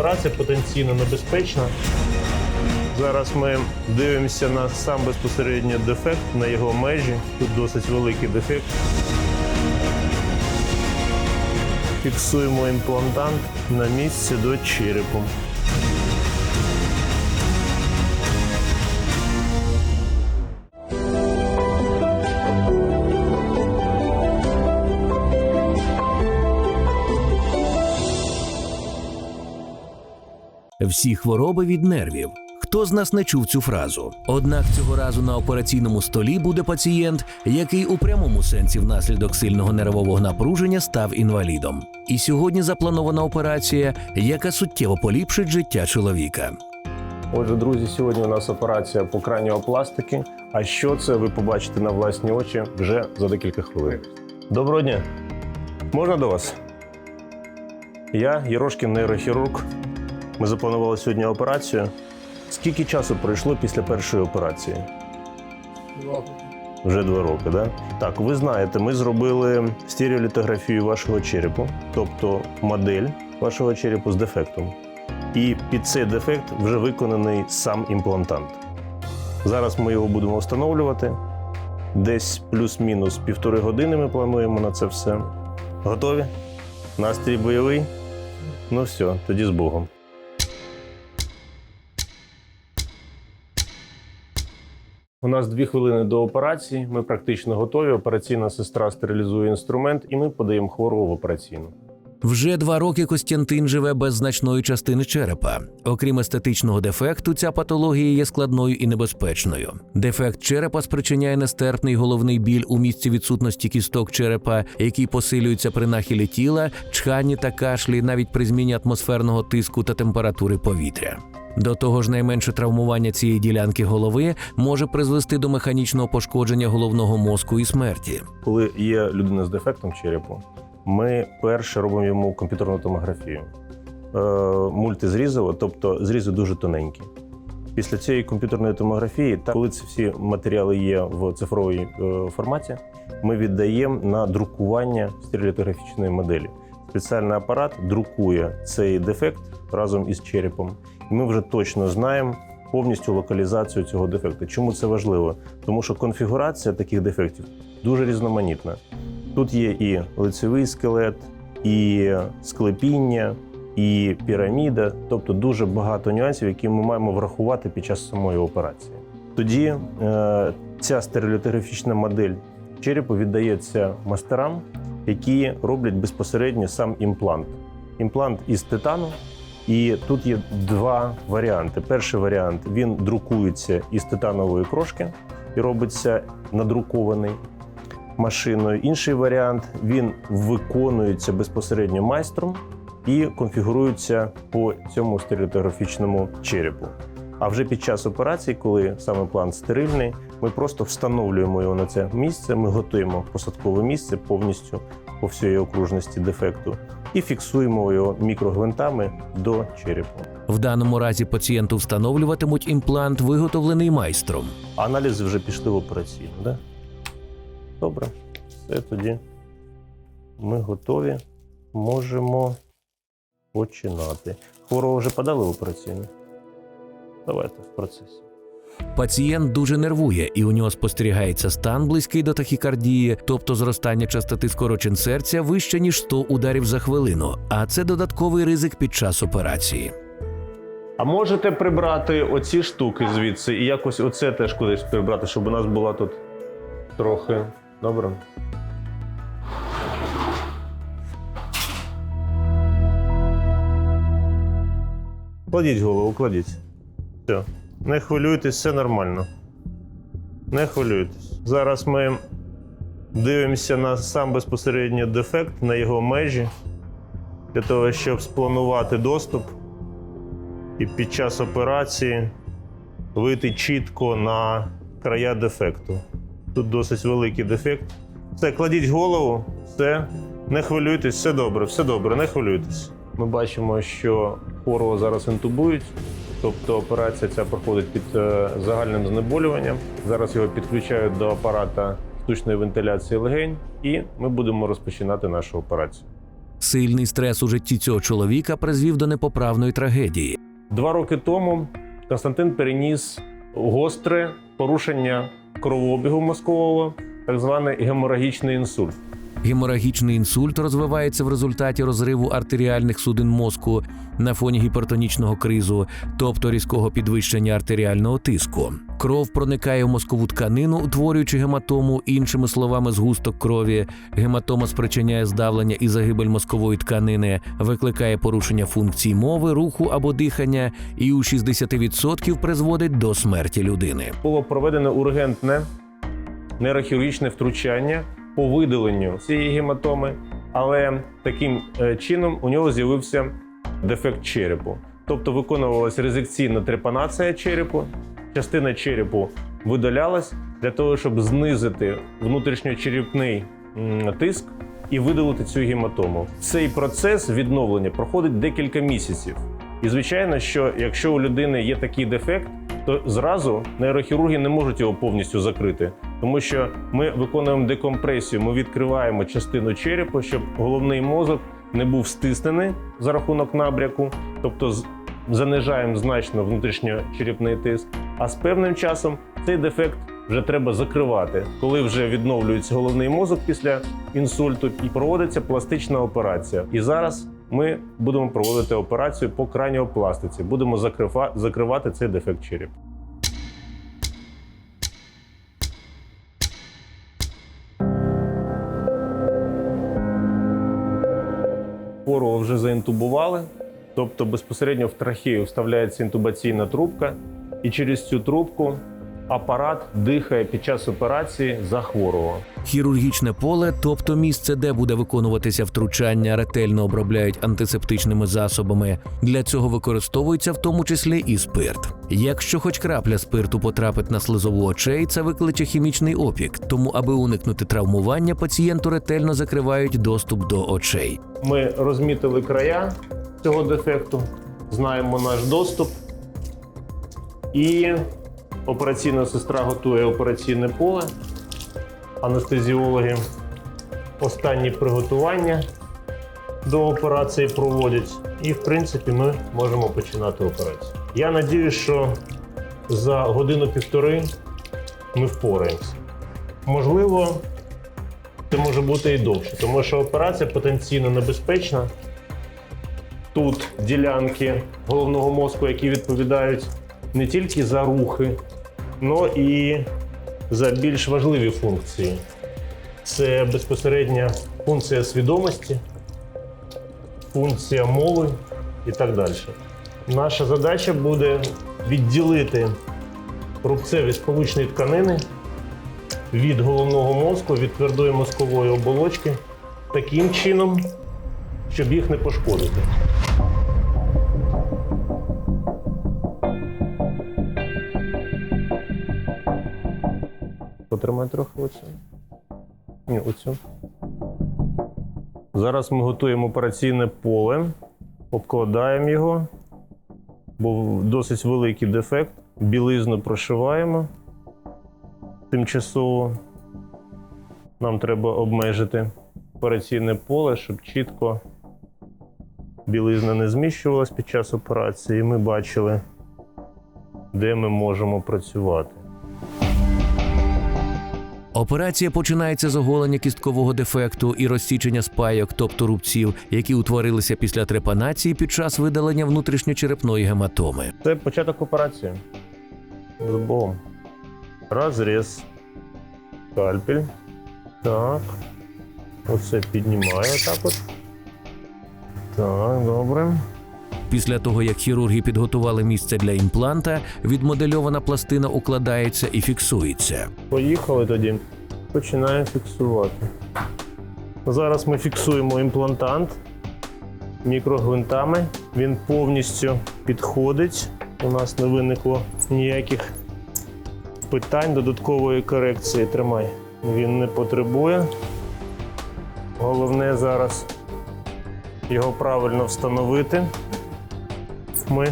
операція потенційно небезпечна. Зараз ми дивимося на сам безпосередньо дефект, на його межі. Тут досить великий дефект. Фіксуємо імплантант на місці до черепу. Всі хвороби від нервів. Хто з нас не чув цю фразу? Однак цього разу на операційному столі буде пацієнт, який у прямому сенсі внаслідок сильного нервового напруження став інвалідом. І сьогодні запланована операція, яка суттєво поліпшить життя чоловіка. Отже, друзі, сьогодні у нас операція по краніопластики. А що це ви побачите на власні очі вже за декілька хвилин. Доброго дня! Можна до вас? Я Єрошкін нейрохірург. Ми запланували сьогодні операцію. Скільки часу пройшло після першої операції? Вже два роки, да? Так, ви знаєте, ми зробили стереолітографію вашого черепу, тобто модель вашого черепу з дефектом. І під цей дефект вже виконаний сам імплантант. Зараз ми його будемо встановлювати. Десь плюс-мінус півтори години ми плануємо на це все. Готові? Настрій бойовий? Ну все, тоді з Богом. У нас дві хвилини до операції. Ми практично готові. Операційна сестра стерилізує інструмент, і ми подаємо хворого в операційну. Вже два роки Костянтин живе без значної частини черепа. Окрім естетичного дефекту, ця патологія є складною і небезпечною. Дефект черепа спричиняє нестерпний головний біль у місці відсутності кісток черепа, який посилюється при нахилі тіла, чханні та кашлі, навіть при зміні атмосферного тиску та температури повітря. До того ж, найменше травмування цієї ділянки голови може призвести до механічного пошкодження головного мозку і смерті. Коли є людина з дефектом черепу, ми перше робимо йому комп'ютерну томографію. Е, мультизрізово, тобто зрізи дуже тоненькі. Після цієї комп'ютерної томографії, та коли ці всі матеріали є в цифровій е, форматі, ми віддаємо на друкування стереолітографічної моделі. Спеціальний апарат друкує цей дефект разом із черепом, ми вже точно знаємо повністю локалізацію цього дефекту. Чому це важливо? Тому що конфігурація таких дефектів дуже різноманітна. Тут є і лицевий скелет, і склепіння, і піраміда, тобто дуже багато нюансів, які ми маємо врахувати під час самої операції. Тоді е, ця стереолітографічна модель черепу віддається мастерам, які роблять безпосередньо сам імплант. Імплант із титану. І тут є два варіанти. Перший варіант він друкується із титанової крошки і робиться надрукований машиною. Інший варіант він виконується безпосередньо майстром і конфігурується по цьому стереотографічному черепу. А вже під час операції, коли саме план стерильний, ми просто встановлюємо його на це місце. Ми готуємо посадкове місце повністю по всій окружності дефекту і фіксуємо його мікрогвинтами до черепу. В даному разі пацієнту встановлюватимуть імплант, виготовлений майстром. Аналізи вже пішли в операційну, да? Добре, все тоді. Ми готові. Можемо починати. Хворого вже подали в операційну? Давайте в процесі. Пацієнт дуже нервує, і у нього спостерігається стан близький до тахікардії, тобто зростання частоти скорочень серця вище ніж 100 ударів за хвилину. А це додатковий ризик під час операції. А можете прибрати оці штуки звідси і якось оце теж кудись прибрати, щоб у нас була тут трохи. Добре? Кладіть голову, кладіть. Все. Не хвилюйтесь, все нормально. Не хвилюйтесь. Зараз ми дивимося на сам безпосередньо дефект, на його межі, для того, щоб спланувати доступ і під час операції вийти чітко на края дефекту. Тут досить великий дефект. Все, кладіть голову, все, не хвилюйтесь, все добре, все добре, не хвилюйтесь. Ми бачимо, що хворого зараз інтубують, тобто операція ця проходить під е, загальним знеболюванням. Зараз його підключають до апарата штучної вентиляції легень, і ми будемо розпочинати нашу операцію. Сильний стрес у житті цього чоловіка призвів до непоправної трагедії. Два роки тому Константин переніс гостре порушення кровообігу мозкового, так званий геморагічний інсульт. Геморагічний інсульт розвивається в результаті розриву артеріальних судин мозку на фоні гіпертонічного кризу, тобто різкого підвищення артеріального тиску. Кров проникає в мозкову тканину, утворюючи гематому, іншими словами, згусток крові. Гематома спричиняє здавлення і загибель мозкової тканини, викликає порушення функцій мови, руху або дихання, і у 60% призводить до смерті людини. Було проведено ургентне нейрохірургічне втручання по видаленню цієї гематоми, але таким е, чином у нього з'явився дефект черепу. Тобто виконувалася резекційна трепанація черепу, частина черепу видалялась для того, щоб знизити внутрішньочерепний тиск і видалити цю гематому. Цей процес відновлення проходить декілька місяців. І звичайно, що якщо у людини є такий дефект, то зразу нейрохірурги не можуть його повністю закрити, тому що ми виконуємо декомпресію, ми відкриваємо частину черепу, щоб головний мозок не був стиснений за рахунок набряку, тобто занижаємо значно внутрішньочерепний тиск. А з певним часом цей дефект вже треба закривати, коли вже відновлюється головний мозок після інсульту і проводиться пластична операція. І зараз ми будемо проводити операцію по краніопластиці. Будемо закривати цей дефект черепа. Хворого вже заінтубували, тобто безпосередньо в трахею вставляється інтубаційна трубка, і через цю трубку апарат дихає під час операції за хворого. Хірургічне поле, тобто місце, де буде виконуватися втручання, ретельно обробляють антисептичними засобами. Для цього використовується в тому числі і спирт. Якщо хоч крапля спирту потрапить на слизову очей, це викличе хімічний опік. Тому, аби уникнути травмування, пацієнту ретельно закривають доступ до очей. Ми розмітили края цього дефекту, знаємо наш доступ. І операційна сестра готує операційне поле. Анестезіологи останні приготування до операції проводять. І, в принципі, ми можемо починати операцію. Я надію, що за годину-півтори ми впораємося. Можливо, це може бути і довше, тому що операція потенційно небезпечна. Тут ділянки головного мозку, які відповідають не тільки за рухи, але і за більш важливі функції. Це безпосередня функція свідомості, функція мови і так далі. Наша задача буде відділити рубцеві сполучні тканини від головного мозку, від твердої мозкової оболочки таким чином, щоб їх не пошкодити. Потримай трохи оцю. Ні, оцю. Зараз ми готуємо операційне поле, обкладаємо його, бо досить великий дефект. Білизну прошиваємо тимчасово. Нам треба обмежити операційне поле, щоб чітко білизна не зміщувалась під час операції, і ми бачили, де ми можемо працювати. Операція починається з оголення кісткового дефекту і розсічення спайок, тобто рубців, які утворилися після трепанації під час видалення внутрішньочерепної гематоми. Це початок операції. З. Розріз. Скальпель. Так. Оце піднімаю так от. Так, добре. Після того, як хірурги підготували місце для імпланта, відмодельована пластина укладається і фіксується. Поїхали тоді. Починаємо фіксувати. Зараз ми фіксуємо імплантант мікрогвинтами. Він повністю підходить. У нас не виникло ніяких питань додаткової корекції. Тримай. Він не потребує. Головне зараз його правильно встановити. Ми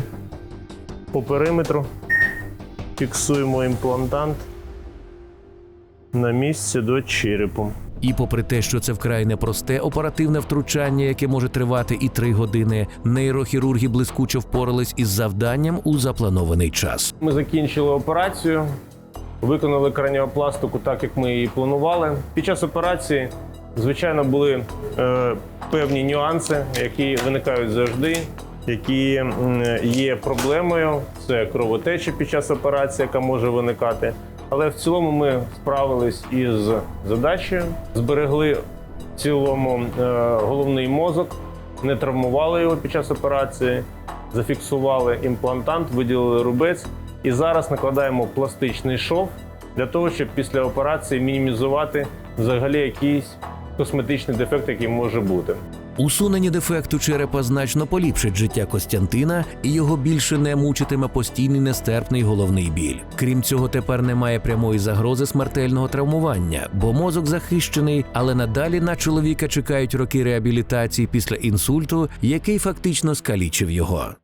по периметру фіксуємо імплантант на місце до черепу. І попри те, що це вкрай непросте оперативне втручання, яке може тривати і три години, нейрохірурги блискуче впорались із завданням у запланований час. Ми закінчили операцію, виконали краніопластику так, як ми її планували. Під час операції, звичайно, були е, певні нюанси, які виникають завжди, які є проблемою. Це кровотеча під час операції, яка може виникати. Але в цілому ми справились із задачею, зберегли в цілому е, головний мозок, не травмували його під час операції, зафіксували імплантант, виділили рубець і зараз накладаємо пластичний шов для того, щоб після операції мінімізувати взагалі якийсь косметичний дефект, який може бути. Усунення дефекту черепа значно поліпшить життя Костянтина, і його більше не мучитиме постійний нестерпний головний біль. Крім цього, тепер немає прямої загрози смертельного травмування, бо мозок захищений, але надалі на чоловіка чекають роки реабілітації після інсульту, який фактично скалічив його.